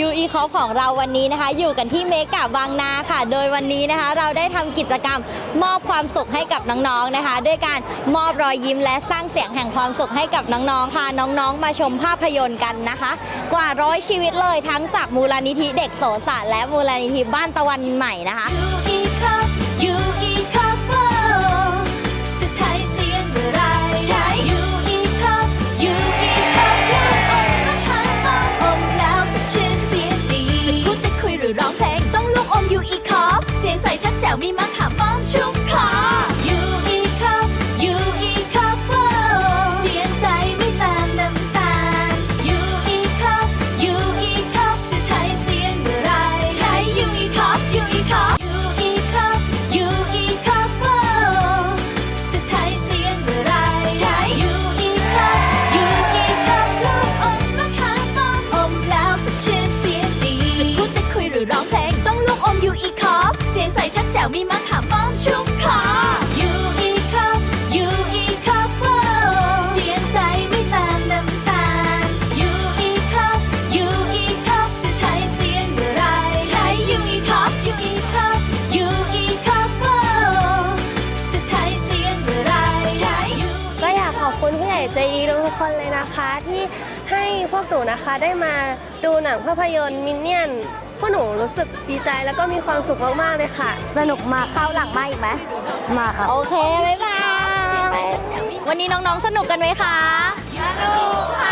อปของเราวันนี้นะคะ อยู่กันที่เมกะบางนาค่ะ โดยวันนี้นะคะ เราได้ทำกิจกรรมมอบความสุขให้กับน้องๆนะคะ ด้วยการมอบรอยยิ้มและสร้างเสียงแห่งความสุขให้กับน้องๆพาน้องๆ มาชมภาพยนตร์กันนะคะ กว่าร้อยชีวิตเลยทั้งจากมูลนิธิเด็กโสสารและมูลนิธิบ้านตะวันใหม่นะคะ ยูอีครับยูอีครับโฟจะใช้ ใส่ชัดแจ๋วมีมะขามป้อมชุ่ม แจ๋วมีมะขามป้อม อบคุณผู้ใหญ่ใจดีทุกๆคนเลยนะคะที่ให้พวกหนูนะคะได้มาดูหนังภาพยนตร์มินเนี่ยนพวกหนูรู้สึกดีใจแล้วก็มีความสุขมากๆเลยค่ะ สนุกมากเข้าวหลังมาอีกไหมมาค่ะโอเคบ๊ายบายวันนี้น้องๆสนุกกันไหมคะสนุกค่ะ